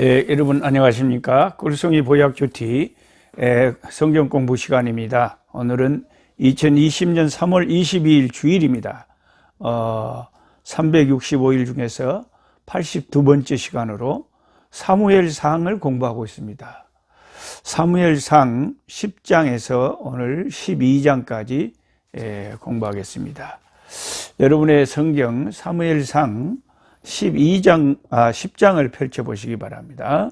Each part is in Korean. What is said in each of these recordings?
예, 여러분 안녕하십니까? 꿀송이 보약 큐티 예, 성경 공부 시간입니다. 오늘은 2020년 3월 22일 주일입니다. 어, 365일 중에서 82번째 시간으로 사무엘상을 공부하고 있습니다. 사무엘상 10장에서 오늘 12장까지 예, 공부하겠습니다. 여러분의 성경 사무엘상 12장, 아, 10장을 펼쳐보시기 바랍니다.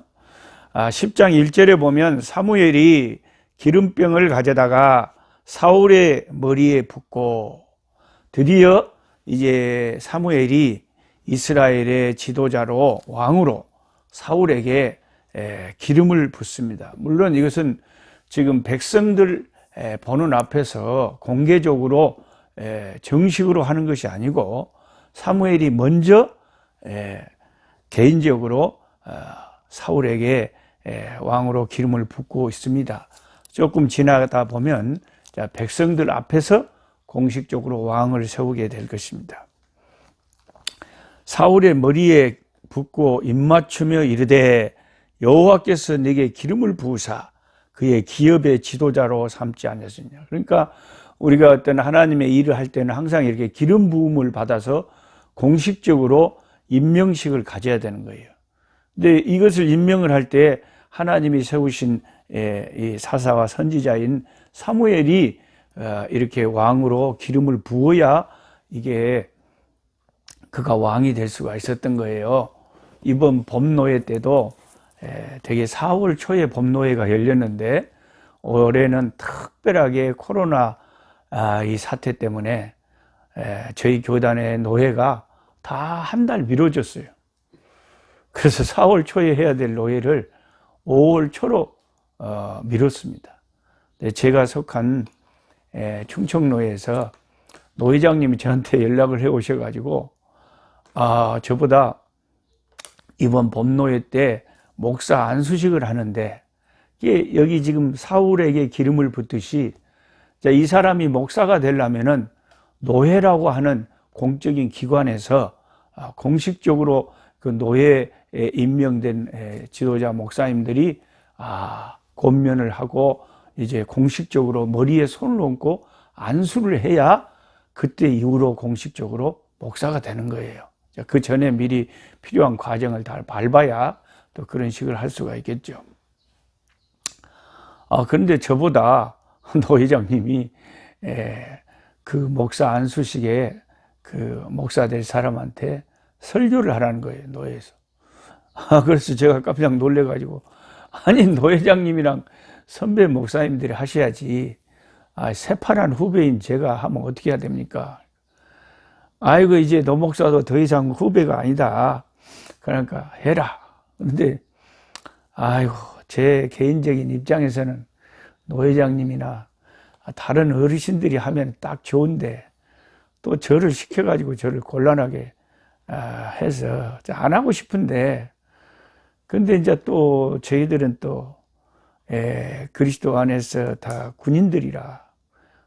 아, 10장 1절에 보면 사무엘이 기름병을 가져다가 사울의 머리에 붓고 드디어 이제 사무엘이 이스라엘의 지도자로 왕으로 사울에게 에, 기름을 붓습니다. 물론 이것은 지금 백성들 에, 보는 앞에서 공개적으로 에, 정식으로 하는 것이 아니고 사무엘이 먼저 에, 개인적으로 어, 사울에게 에, 왕으로 기름을 붓고 있습니다. 조금 지나다 보면 자, 백성들 앞에서 공식적으로 왕을 세우게 될 것입니다. 사울의 머리에 붓고 입맞추며 이르되 여호와께서 내게 기름을 부으사 그의 기업의 지도자로 삼지 않았느냐. 그러니까 우리가 어떤 하나님의 일을 할 때는 항상 이렇게 기름 부음을 받아서 공식적으로 임명식을 가져야 되는 거예요. 근데 이것을 임명을 할 때 하나님이 세우신 이 사사와 선지자인 사무엘이 어, 이렇게 왕으로 기름을 부어야 이게 그가 왕이 될 수가 있었던 거예요. 이번 범노예 때도 되게 4월 초에 범노예가 열렸는데 올해는 특별하게 코로나 아, 이 사태 때문에 저희 교단의 노예가 다 한 달 미뤄졌어요. 그래서 4월 초에 해야 될 노예를 5월 초로 어, 미뤘습니다. 제가 속한 충청노예에서 노회장님이 저한테 연락을 해 오셔가지고 아 저보다 이번 봄노예 때 목사 안수식을 하는데 여기 지금 사울에게 기름을 붓듯이 이 사람이 목사가 되려면은 노회라고 하는 공적인 기관에서 아, 공식적으로 그 노예에 임명된 지도자 목사님들이 아, 권면을 하고 이제 공식적으로 머리에 손을 얹고 안수를 해야 그때 이후로 공식적으로 목사가 되는 거예요. 그 전에 미리 필요한 과정을 다 밟아야 또 그런 식을 할 수가 있겠죠. 아, 그런데 저보다 노 회장님이 그 목사 안수식에 그 목사 될 사람한테 설교를 하라는 거예요, 노예에서. 아, 그래서 제가 깜짝 놀래가지고, 아니, 노 회장님이랑 선배 목사님들이 하셔야지, 아, 새파란 후배인 제가 하면 어떻게 해야 됩니까? 아이고, 이제 노 목사도 더 이상 후배가 아니다. 그러니까 해라. 근데, 아이고, 제 개인적인 입장에서는 노 회장님이나 다른 어르신들이 하면 딱 좋은데, 또 저를 시켜가지고 저를 곤란하게 아, 해서 안 하고 싶은데. 근데 이제 또 저희들은 또 에, 그리스도 안에서 다 군인들이라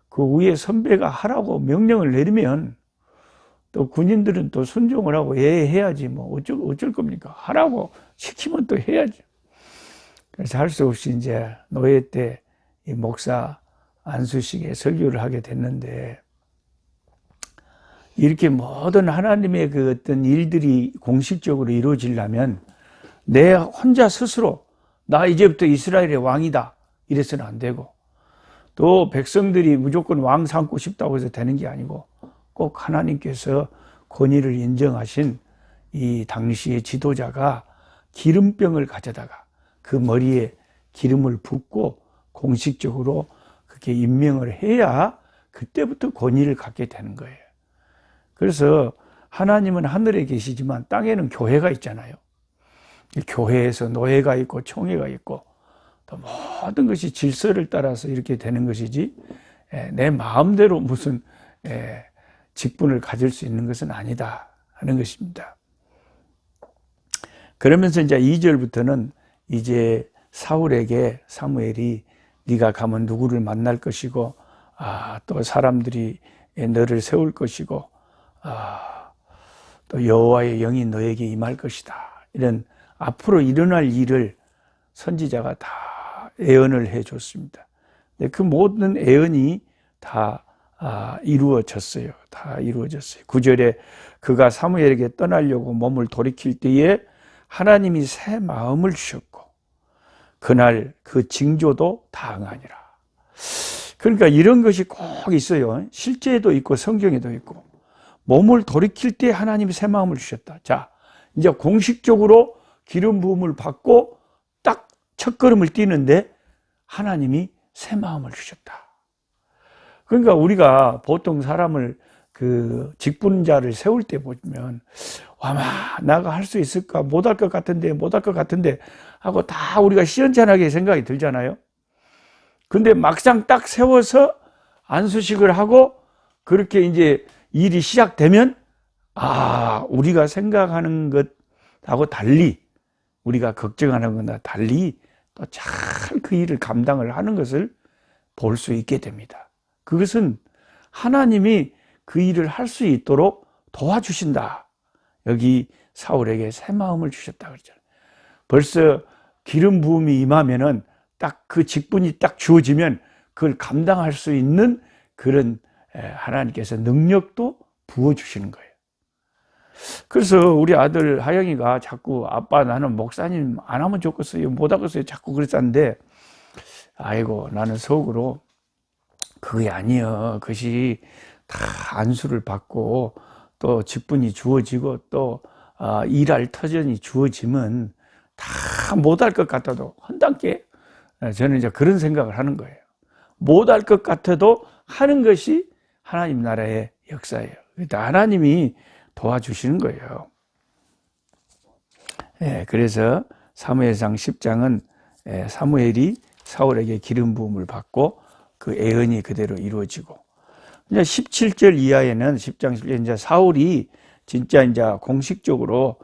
그 위에 선배가 하라고 명령을 내리면 또 군인들은 또 순종을 하고 예 해야지 뭐 어쩔, 어쩔 겁니까? 하라고 시키면 또 해야죠. 그래서 할 수 없이 이제 노예 때 이 목사 안수식에 설교를 하게 됐는데 이렇게 모든 하나님의 그 어떤 일들이 공식적으로 이루어지려면 내 혼자 스스로 나 이제부터 이스라엘의 왕이다 이래서는 안 되고 또 백성들이 무조건 왕 삼고 싶다고 해서 되는 게 아니고 꼭 하나님께서 권위를 인정하신 이 당시의 지도자가 기름병을 가져다가 그 머리에 기름을 붓고 공식적으로 그렇게 임명을 해야 그때부터 권위를 갖게 되는 거예요. 그래서 하나님은 하늘에 계시지만 땅에는 교회가 있잖아요. 교회에서 노예가 있고 총회가 있고 또 모든 것이 질서를 따라서 이렇게 되는 것이지 예, 내 마음대로 무슨 예, 직분을 가질 수 있는 것은 아니다 하는 것입니다. 그러면서 이제 2절부터는 이제 사울에게 사무엘이 네가 가면 누구를 만날 것이고 아, 또 사람들이 너를 세울 것이고 아, 또 여호와의 영이 너에게 임할 것이다. 이런 앞으로 일어날 일을 선지자가 다 예언을 해 줬습니다. 그 모든 예언이 다 아, 이루어졌어요. 다 이루어졌어요. 구절에 그가 사무엘에게 떠나려고 몸을 돌이킬 때에 하나님이 새 마음을 주셨고 그날 그 징조도 다응하니라. 그러니까 이런 것이 꼭 있어요. 실제에도 있고 성경에도 있고 몸을 돌이킬 때 하나님이 새 마음을 주셨다. 자, 이제 공식적으로 기름 부음을 받고 딱 첫걸음을 뛰는데 하나님이 새 마음을 주셨다. 그러니까 우리가 보통 사람을 그 직분자를 세울 때 보면 와마 나가 할 수 있을까 못할 것 같은데 못할 것 같은데 하고 다 우리가 시원찮하게 생각이 들잖아요. 근데 막상 딱 세워서 안수식을 하고 그렇게 이제 일이 시작되면 아 우리가 생각하는 것하고 달리 우리가 걱정하는 것과 달리 또 잘 그 일을 감당을 하는 것을 볼 수 있게 됩니다. 그것은 하나님이 그 일을 할 수 있도록 도와주신다. 여기 사울에게 새 마음을 주셨다 그러잖아요. 벌써 기름 부음이 임하면은 딱 그 직분이 딱 주어지면 그걸 감당할 수 있는 그런 하나님께서 능력도 부어 주시는 거예요. 그래서 우리 아들 하영이가 자꾸 아빠 나는 목사님 안 하면 좋겠어요. 못 하겠어요. 자꾸 그랬었는데 아이고 나는 속으로 그게 아니여. 그것이 다 안수를 받고 또 직분이 주어지고 또 아, 일할 터전이 주어지면 다 못할 것 같아도 한단께 저는 이제 그런 생각을 하는 거예요. 못할 것 같아도 하는 것이 하나님 나라의 역사예요. 하나님이 도와주시는 거예요. 예, 그래서 사무엘상 10장은 예, 사무엘이 사울에게 기름 부음을 받고 그 애언이 그대로 이루어지고 이제 17절 이하에는 10장 1절 이제 사울이 진짜 이제 공식적으로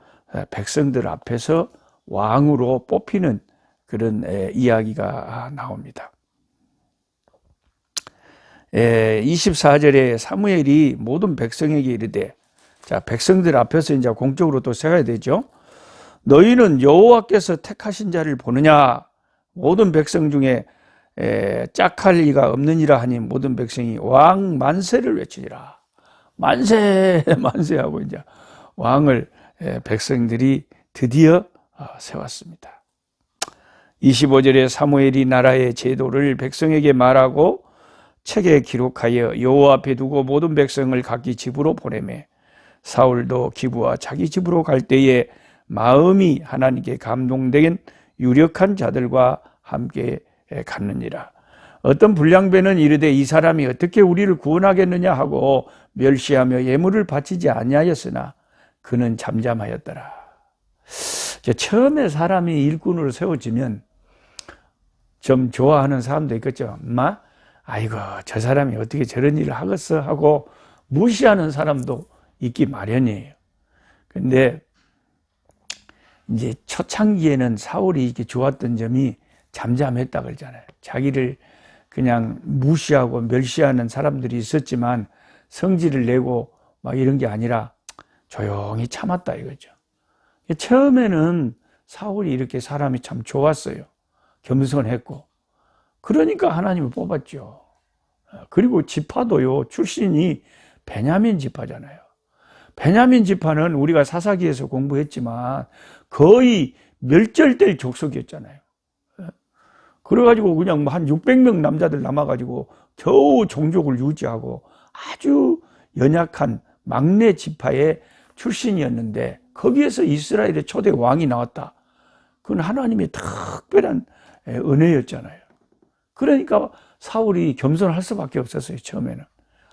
백성들 앞에서 왕으로 뽑히는 그런 이야기가 나옵니다. 24절에 사무엘이 모든 백성에게 이르되 자 백성들 앞에서 이제 공적으로 또 세워야 되죠. 너희는 여호와께서 택하신 자를 보느냐 모든 백성 중에 짝할 리가 없느니라 하니 모든 백성이 왕 만세를 외치니라. 만세 만세하고 이제 왕을 백성들이 드디어 어, 세웠습니다. 25절에 사무엘이 나라의 제도를 백성에게 말하고 책에 기록하여 여호와 앞에 두고 모든 백성을 각기 집으로 보내매 사울도 기부와 자기 집으로 갈 때에 마음이 하나님께 감동된 유력한 자들과 함께 갔느니라. 어떤 불량배는 이르되 이 사람이 어떻게 우리를 구원하겠느냐 하고 멸시하며 예물을 바치지 아니하였으나 그는 잠잠하였더라. 처음에 사람이 일꾼으로 세워지면 좀 좋아하는 사람도 있겠죠. 엄마, 아이고 저 사람이 어떻게 저런 일을 하겠어 하고 무시하는 사람도 있기 마련이에요. 근데 이제 초창기에는 사울이 이렇게 좋았던 점이 잠잠했다 그러잖아요. 자기를 그냥 무시하고 멸시하는 사람들이 있었지만 성질을 내고 막 이런 게 아니라 조용히 참았다 이거죠. 처음에는 사울이 이렇게 사람이 참 좋았어요. 겸손했고. 그러니까 하나님을 뽑았죠. 그리고 지파도요, 출신이 베냐민 지파잖아요. 베냐민 지파는 우리가 사사기에서 공부했지만 거의 멸절될 족속이었잖아요. 그래가지고 그냥 뭐한 600명 남자들 남아가지고 겨우 종족을 유지하고 아주 연약한 막내 지파의 출신이었는데 거기에서 이스라엘의 초대 왕이 나왔다. 그건 하나님의 특별한 은혜였잖아요. 그러니까 사울이 겸손할 수밖에 없었어요, 처음에는.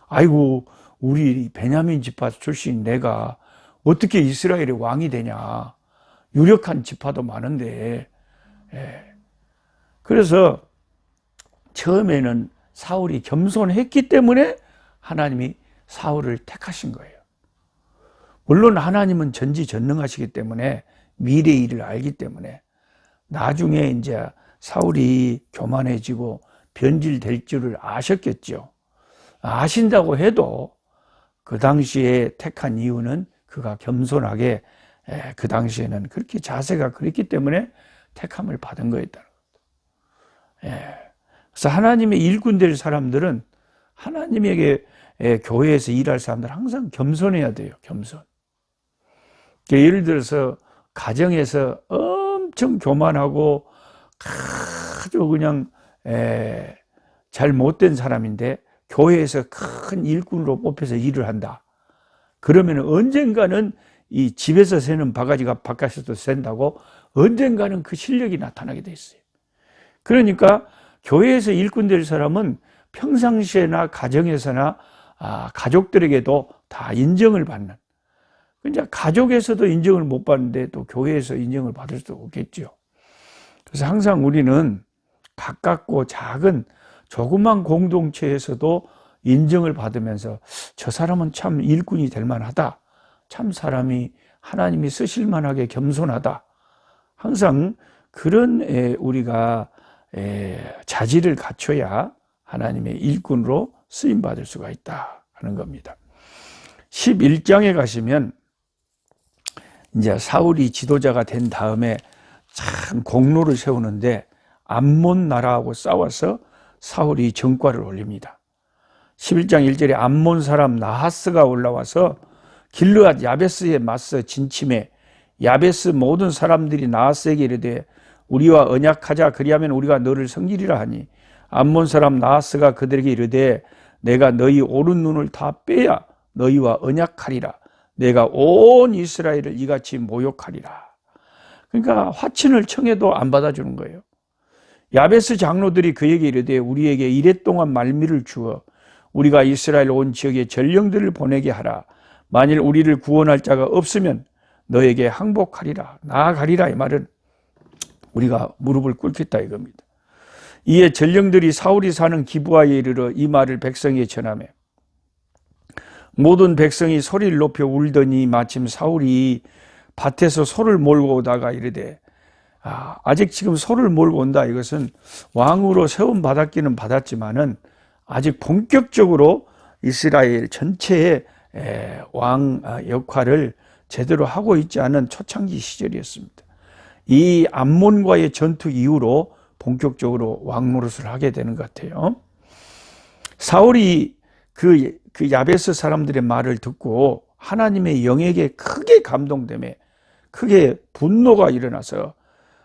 아이고, 우리 베냐민 지파 출신 내가 어떻게 이스라엘의 왕이 되냐. 유력한 지파도 많은데. 예. 그래서 처음에는 사울이 겸손했기 때문에 하나님이 사울을 택하신 거예요. 물론 하나님은 전지전능하시기 때문에 미래 일을 알기 때문에 나중에 이제 사울이 교만해지고 변질될 줄을 아셨겠죠. 아신다고 해도 그 당시에 택한 이유는 그가 겸손하게 예, 그 당시에는 그렇게 자세가 그랬기 때문에 택함을 받은 거였다는 거죠. 예. 그래서 하나님의 일꾼 될 사람들은 하나님에게 예, 교회에서 일할 사람들 항상 겸손해야 돼요. 겸손. 그러니까 예를 들어서 가정에서 엄청 교만하고 아주 그냥 에, 잘 못된 사람인데 교회에서 큰 일꾼으로 뽑혀서 일을 한다. 그러면 언젠가는 이 집에서 새는 바가지가 바깥에서도 샌다고 언젠가는 그 실력이 나타나게 돼 있어요. 그러니까 교회에서 일꾼 될 사람은 평상시에나 가정에서나 아, 가족들에게도 다 인정을 받는. 이제 가족에서도 인정을 못 받는데 또 교회에서 인정을 받을 수도 없겠죠. 그래서 항상 우리는 가깝고 작은 조그만 공동체에서도 인정을 받으면서 저 사람은 참 일꾼이 될 만하다. 참 사람이 하나님이 쓰실 만하게 겸손하다. 항상 그런 우리가 자질을 갖춰야 하나님의 일꾼으로 쓰임 받을 수가 있다 하는 겁니다. 11장에 가시면 이제 사울이 지도자가 된 다음에 참 공로를 세우는데 암몬 나라하고 싸워서 사울이 정과를 올립니다. 11장 1절에 암몬 사람 나하스가 올라와서 길르앗 야베스에 맞서 진침해 야베스 모든 사람들이 나하스에게 이르되 우리와 언약하자 그리하면 우리가 너를 섬기리라 하니 암몬 사람 나하스가 그들에게 이르되 내가 너희 오른 눈을 다 빼야 너희와 언약하리라 내가 온 이스라엘을 이같이 모욕하리라 그러니까 화친을 청해도 안 받아주는 거예요 야베스 장로들이 그에게 이르되 우리에게 이랫동안 말미를 주어 우리가 이스라엘 온 지역에 전령들을 보내게 하라. 만일 우리를 구원할 자가 없으면 너에게 항복하리라. 나아가리라. 이 말은 우리가 무릎을 꿇겠다 이겁니다. 이에 전령들이 사울이 사는 기부하에 이르러 이 말을 백성에 전하며 모든 백성이 소리를 높여 울더니 마침 사울이 밭에서 소를 몰고 오다가 이르되 아, 아직 지금 소를 몰고 온다. 이것은 왕으로 세움 받았기는 받았지만은 아직 본격적으로 이스라엘 전체의 왕 아, 역할을 제대로 하고 있지 않은 초창기 시절이었습니다. 이 암몬과의 전투 이후로 본격적으로 왕 노릇을 하게 되는 것 같아요. 사울이 그, 그 야베스 사람들의 말을 듣고 하나님의 영에게 크게 감동됨에 크게 분노가 일어나서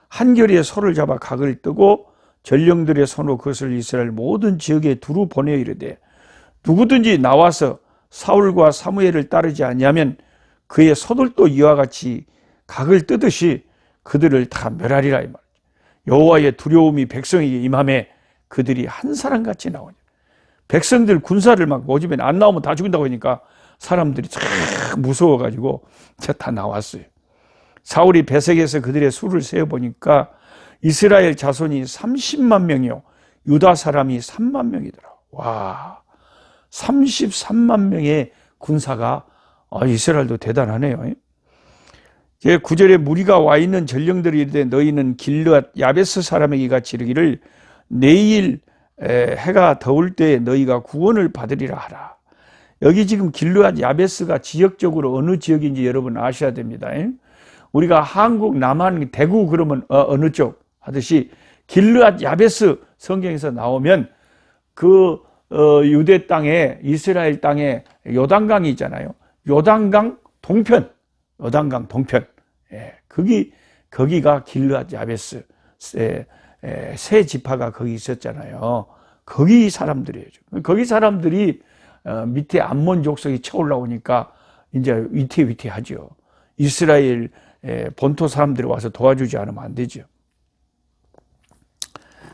한결에 소를 잡아 각을 뜨고 전령들의 손으로 그것을 이스라엘 모든 지역에 두루 보내어 이르되 누구든지 나와서 사울과 사무엘을 따르지 않냐면 그의 소들도 이와 같이 각을 뜨듯이 그들을 다 멸하리라 이 말이죠. 여호와의 두려움이 백성에게 임함에 그들이 한 사람 같이 나오냐. 백성들 군사를 막 모집해 안 나오면 다 죽인다고 하니까 사람들이 참 무서워가지고 다 나왔어요. 사울이 배색에서 그들의 수를 세어보니까 이스라엘 자손이 30만 명이요. 유다 사람이 3만 명이더라. 와, 33만 명의 군사가 아, 이스라엘도 대단하네요. 제 구절에 무리가 와 있는 전령들이 이르되 너희는 길르앗 야베스 사람에게 같이 이르기를 내일 해가 더울 때 너희가 구원을 받으리라 하라. 여기 지금 길르앗 야베스가 지역적으로 어느 지역인지 여러분 아셔야 됩니다. 우리가 한국 남한 대구 그러면 어, 느 쪽 하듯이 길르앗 야베스 성경에서 나오면 그 어, 유대 땅에 이스라엘 땅에 요단강이 있잖아요. 요단강 동편, 요단강 동편. 예, 거기 거기가 길르앗 야베스 세, 에, 세 지파가 거기 있었잖아요. 거기 사람들이에요. 거기 사람들이 어, 밑에 암몬 족속이 쳐올라오니까 이제 위태위태하죠. 이스라엘 예, 본토 사람들이 와서 도와주지 않으면 안 되죠.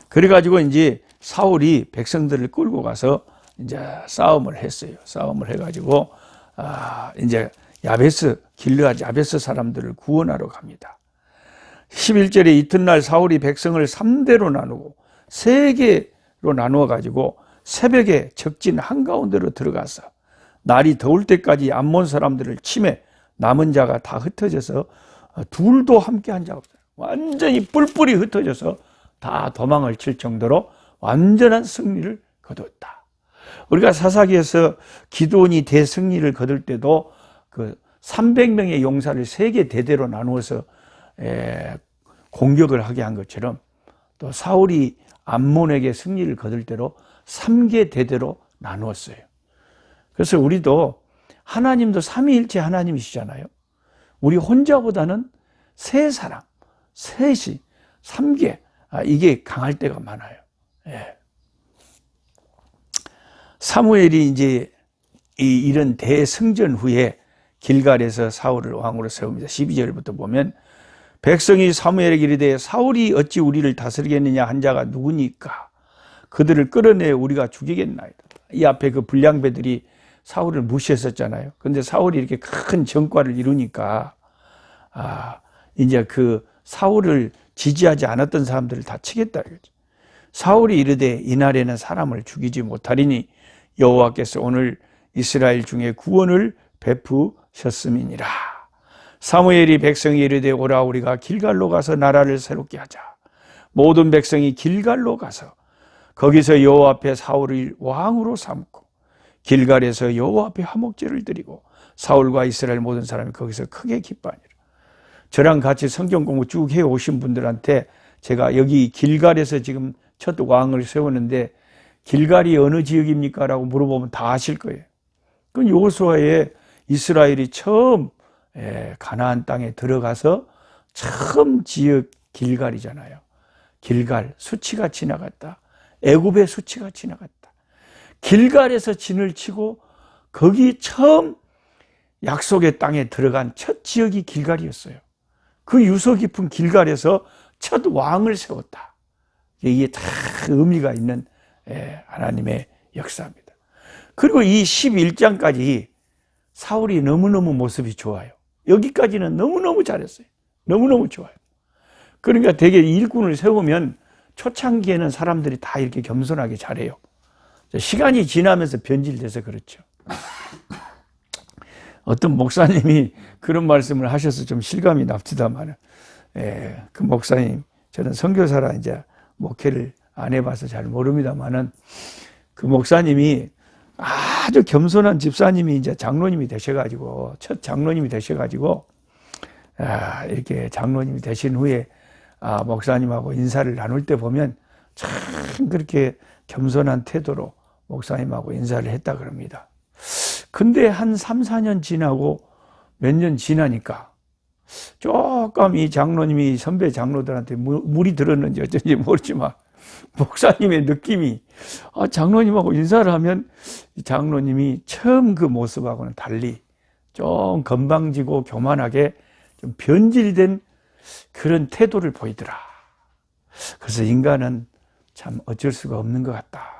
그래가지고 이제 사울이 백성들을 끌고 가서 이제 싸움을 했어요. 싸움을 해가지고 아 이제 야베스 길르앗 야베스 사람들을 구원하러 갑니다. 11절에 이튿날 사울이 백성을 3대로 나누고 3개로 나누어 가지고 새벽에 적진 한가운데로 들어가서 날이 더울 때까지 암몬 사람들을 침해 남은 자가 다 흩어져서 어, 둘도 함께 한자 없어요. 완전히 뿔뿔이 흩어져서 다 도망을 칠 정도로 완전한 승리를 거뒀다. 우리가 사사기에서 기도원이 대승리를 거둘 때도 그 300명의 용사를 세 개 대대로 나누어서 에, 공격을 하게 한 것처럼 또 사울이 암몬에게 승리를 거둘 대로 3개 대대로 나누었어요. 그래서 우리도 하나님도 삼위일체 하나님이시잖아요. 우리 혼자보다는 세 사람, 셋이, 삼계 아, 이게 강할 때가 많아요. 예. 사무엘이 이제 이 이런 대승전 후에 길갈에서 사울을 왕으로 세웁니다. 12절부터 보면 백성이 사무엘에게 이르되 사울이 어찌 우리를 다스리겠느냐 한 자가 누구니까 그들을 끌어내 우리가 죽이겠나이다. 이 앞에 그 불량배들이 사울을 무시했었잖아요. 근데 사울이 이렇게 큰 정과를 이루니까 아 이제 그 사울을 지지하지 않았던 사람들을 다 치겠다 이거죠. 사울이 이르되 이날에는 사람을 죽이지 못하리니 여호와께서 오늘 이스라엘 중에 구원을 베푸셨음이니라. 사무엘이 백성이 이르되 오라 우리가 길갈로 가서 나라를 새롭게 하자. 모든 백성이 길갈로 가서 거기서 여호와 앞에 사울을 왕으로 삼고 길갈에서 여호와 앞에 화목제를 드리고 사울과 이스라엘 모든 사람이 거기서 크게 기뻐하니라. 저랑 같이 성경 공부 쭉 해 오신 분들한테 제가 여기 길갈에서 지금 첫 왕을 세우는데 길갈이 어느 지역입니까? 라고 물어보면 다 아실 거예요. 그 요수아에 이스라엘이 처음 예, 가나안 땅에 들어가서 처음 지역 길갈이잖아요. 길갈 수치가 지나갔다. 애굽의 수치가 지나갔다. 길갈에서 진을 치고 거기 처음 약속의 땅에 들어간 첫 지역이 길갈이었어요. 그 유서 깊은 길갈에서 첫 왕을 세웠다. 이게 다 의미가 있는 예, 하나님의 역사입니다. 그리고 이 11장까지 사울이 너무너무 모습이 좋아요. 여기까지는 너무너무 잘했어요. 너무너무 좋아요. 그러니까 되게 일꾼을 세우면 초창기에는 사람들이 다 이렇게 겸손하게 잘해요. 시간이 지나면서 변질돼서 그렇죠. 어떤 목사님이 그런 말씀을 하셔서 좀 실감이 납디다만, 예, 그 목사님, 저는 선교사라 이제 목회를 안 해봐서 잘 모릅니다만은 그 목사님이 아주 겸손한 집사님이 이제 장로님이 되셔가지고 첫 장로님이 되셔가지고 아, 이렇게 장로님이 되신 후에 아, 목사님하고 인사를 나눌 때 보면 참 그렇게 겸손한 태도로 목사님하고 인사를 했다 그럽니다. 근데 한 3, 4년 지나고 몇 년 지나니까 조금 이 장로님이 선배 장로들한테 물이 들었는지 어쩐지 모르지만 목사님의 느낌이 아, 장로님하고 인사를 하면 장로님이 처음 그 모습하고는 달리 좀 건방지고 교만하게 좀 변질된 그런 태도를 보이더라. 그래서 인간은 참 어쩔 수가 없는 것 같다.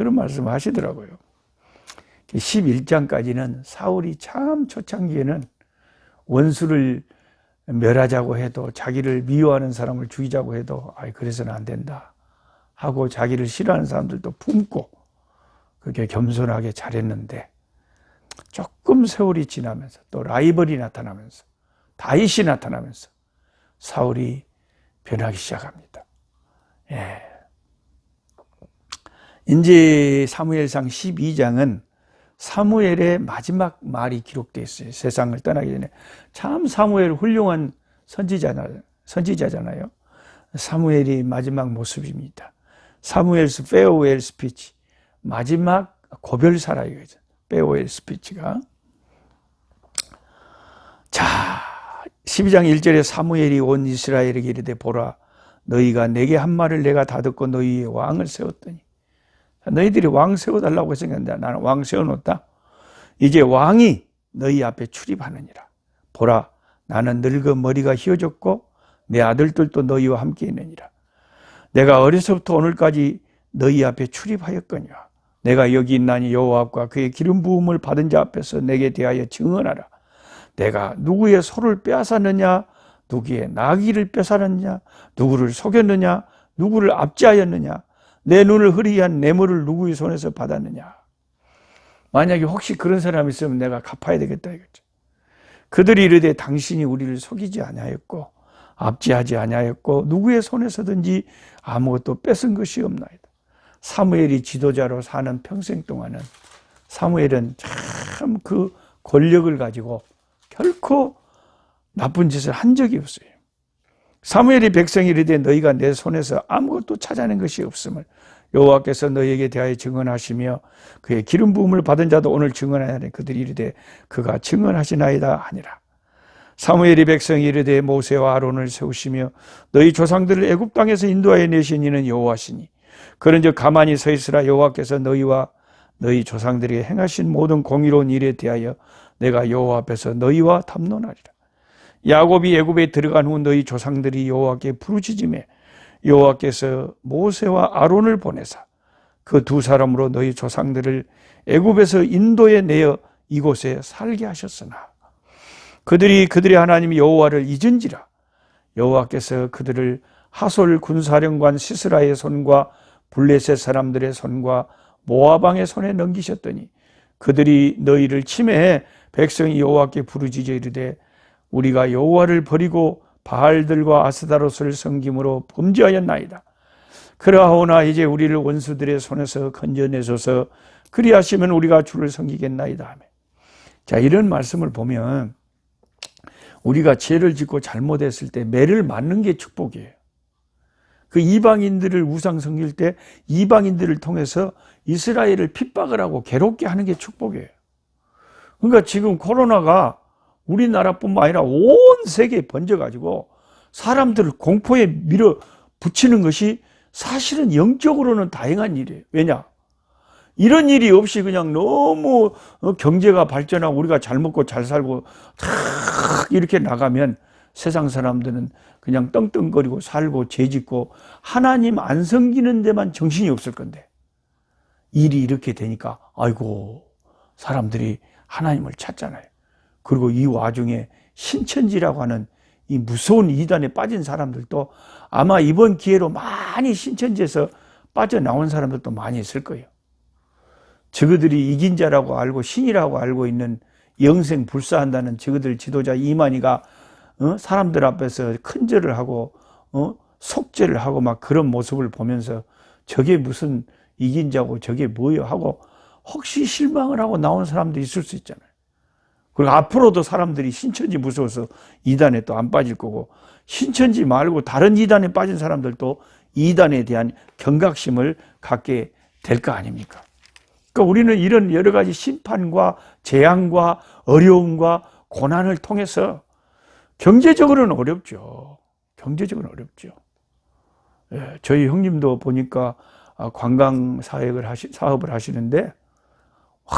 그런 말씀을 하시더라고요. 11장까지는 사울이 참 초창기에는 원수를 멸하자고 해도 자기를 미워하는 사람을 죽이자고 해도 아 그래서는 안 된다. 하고 자기를 싫어하는 사람들도 품고 그렇게 겸손하게 잘했는데 조금 세월이 지나면서 또 라이벌이 나타나면서 다윗이 나타나면서 사울이 변하기 시작합니다. 예. 이제 사무엘상 12장은 사무엘의 마지막 말이 기록되어 있어요. 세상을 떠나기 전에. 참 사무엘 훌륭한 선지자잖아요. 선지자잖아요. 사무엘이 마지막 모습입니다. 사무엘스 페어웰 스피치 마지막 고별사라 이거죠. 페어웰 스피치가 자 12장 1절에 사무엘이 온 이스라엘에게 이르되 보라 너희가 내게 한 말을 내가 다 듣고 너희의 왕을 세웠더니 너희들이 왕 세워달라고 했으니까 나는 왕 세워놓았다. 이제 왕이 너희 앞에 출입하느니라. 보라, 나는 늙어 머리가 휘어졌고 내 아들들도 너희와 함께 있느니라. 내가 어려서부터 오늘까지 너희 앞에 출입하였거냐. 내가 여기 있나니 여호와 앞과 그의 기름 부음을 받은 자 앞에서 내게 대하여 증언하라. 내가 누구의 소를 빼앗았느냐, 누구의 나귀를 뺏어느냐, 누구를 속였느냐, 누구를 압제하였느냐, 내 눈을 흐리게 한 뇌물을 누구의 손에서 받았느냐. 만약에 혹시 그런 사람이 있으면 내가 갚아야 되겠다 이거죠. 그들이 이르되 당신이 우리를 속이지 아니하였고 압제하지 아니하였고 누구의 손에서든지 아무것도 뺏은 것이 없나이다. 사무엘이 지도자로 사는 평생 동안은 사무엘은 참 그 권력을 가지고 결코 나쁜 짓을 한 적이 없어요. 사무엘이 백성이 이르되 너희가 내 손에서 아무것도 찾아낸 것이 없음을 여호와께서 너희에게 대하여 증언하시며 그의 기름 부음을 받은 자도 오늘 증언하니 그들이 이르되 그가 증언하시나이다 하니라. 사무엘이 백성이 이르되 모세와 아론을 세우시며 너희 조상들을 애굽 땅에서 인도하여 내신 이는 여호와시니 그런즉 가만히 서 있으라 여호와께서 너희와 너희 조상들에게 행하신 모든 공의로운 일에 대하여 내가 여호와 앞에서 너희와 담론하리라. 야곱이 애굽에 들어간 후 너희 조상들이 여호와께 부르짖음에 여호와께서 모세와 아론을 보내사 그 두 사람으로 너희 조상들을 애굽에서 인도에 내어 이곳에 살게 하셨으나 그들이 그들의 하나님 여호와를 잊은지라 여호와께서 그들을 하솔 군사령관 시스라의 손과 블레셋 사람들의 손과 모아방의 손에 넘기셨더니 그들이 너희를 침해해 백성이 여호와께 부르짖어 이르되 우리가 여호와를 버리고 바알들과 아스다로스를 섬김으로 범죄하였나이다. 그러하오나 이제 우리를 원수들의 손에서 건져내소서 그리하시면 우리가 주를 섬기겠나이다 자 이런 말씀을 보면 우리가 죄를 짓고 잘못했을 때 매를 맞는 게 축복이에요. 그 이방인들을 우상 섬길 때 이방인들을 통해서 이스라엘을 핍박을 하고 괴롭게 하는 게 축복이에요. 그러니까 지금 코로나가 우리나라뿐만 아니라 온 세계에 번져가지고 사람들을 공포에 밀어 붙이는 것이 사실은 영적으로는 다행한 일이에요. 왜냐? 이런 일이 없이 그냥 너무 어, 경제가 발전하고 우리가 잘 먹고 잘 살고 탁 이렇게 나가면 세상 사람들은 그냥 떵떵거리고 살고 죄짓고 하나님 안 섬기는 데만 정신이 없을 건데 일이 이렇게 되니까 아이고 사람들이 하나님을 찾잖아요. 그리고 이 와중에 신천지라고 하는 이 무서운 이단에 빠진 사람들도 아마 이번 기회로 많이 신천지에서 빠져나온 사람들도 많이 있을 거예요. 저그들이 이긴 자라고 알고 신이라고 알고 있는 영생 불사한다는 저그들 지도자 이만희가 어? 사람들 앞에서 큰절을 하고 어? 속죄를 하고 막 그런 모습을 보면서 저게 무슨 이긴 자고 저게 뭐요 하고 혹시 실망을 하고 나온 사람도 있을 수 있잖아요. 그리고 앞으로도 사람들이 신천지 무서워서 이단에 또 안 빠질 거고 신천지 말고 다른 이단에 빠진 사람들도 이단에 대한 경각심을 갖게 될 거 아닙니까? 그러니까 우리는 이런 여러 가지 심판과 재앙과 어려움과 고난을 통해서 경제적으로는 어렵죠. 경제적으로는 어렵죠. 예, 저희 형님도 보니까 아, 관광 사역을 하시, 사업을 하시는데, 와,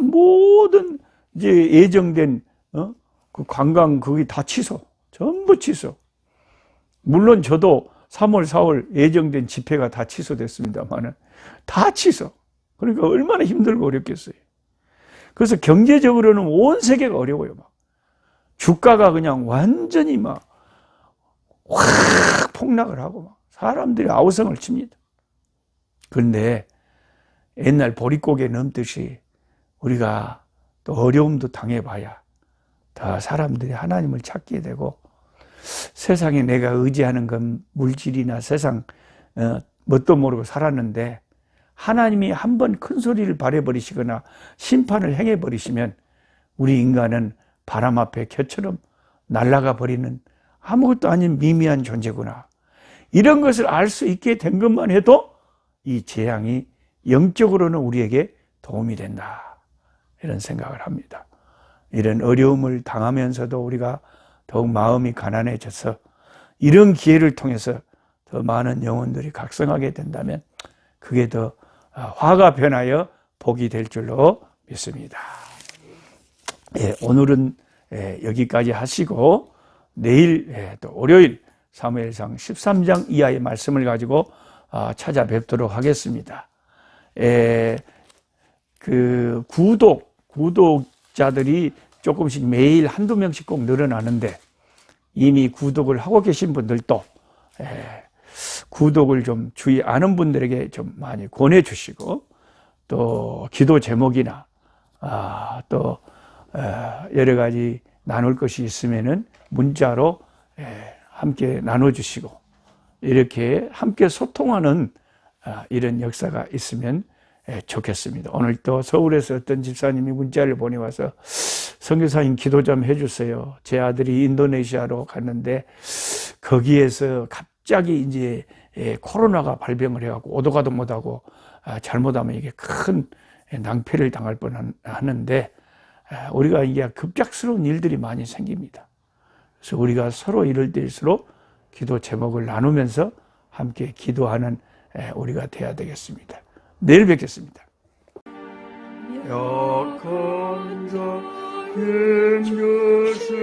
모든 이제 예정된, 어? 그 관광 거기 다 취소. 전부 취소. 물론 저도 3월, 4월 예정된 집회가 다 취소됐습니다만은 다 취소. 그러니까 얼마나 힘들고 어렵겠어요. 그래서 경제적으로는 온 세계가 어려워요. 막. 주가가 그냥 완전히 막 확 폭락을 하고 막 사람들이 아우성을 칩니다. 그런데 옛날 보릿고개 넘듯이 우리가 또 어려움도 당해봐야 더 사람들이 하나님을 찾게 되고 세상에 내가 의지하는 건 물질이나 세상 어, 뭣도 모르고 살았는데 하나님이 한 번 큰 소리를 발해버리시거나 심판을 행해버리시면 우리 인간은 바람 앞에 겨처럼 날아가 버리는 아무것도 아닌 미미한 존재구나. 이런 것을 알 수 있게 된 것만 해도 이 재앙이 영적으로는 우리에게 도움이 된다. 이런 생각을 합니다. 이런 어려움을 당하면서도 우리가 더욱 마음이 가난해져서 이런 기회를 통해서 더 많은 영혼들이 각성하게 된다면 그게 더 화가 변하여 복이 될 줄로 믿습니다. 예, 오늘은 예, 여기까지 하시고 내일 예, 또 월요일 사무엘상 13장 이하의 말씀을 가지고 아, 찾아뵙도록 하겠습니다. 예, 그 구독 구독자들이 조금씩 매일 한두 명씩 꼭 늘어나는데 이미 구독을 하고 계신 분들도 예, 구독을 좀 주의 아는 분들에게 좀 많이 권해 주시고 또 기도 제목이나 아, 또 어, 여러 가지 나눌 것이 있으면은 문자로 예, 함께 나눠 주시고 이렇게 함께 소통하는 아, 이런 역사가 있으면 예, 좋겠습니다. 오늘 또 서울에서 어떤 집사님이 문자를 보내와서 선교사님 기도 좀 해주세요. 제 아들이 인도네시아로 갔는데 거기에서 갑자기 이제 예, 코로나가 발병을 해갖고 오도 가도 못하고 아, 잘못하면 이게 큰 낭패를 당할 뻔하는데 아, 우리가 이게 급작스러운 일들이 많이 생깁니다. 그래서 우리가 서로 이럴 때일수록 기도 제목을 나누면서 함께 기도하는 에, 우리가 돼야 되겠습니다. 내일 뵙겠습니다. 약한 자 힘주시고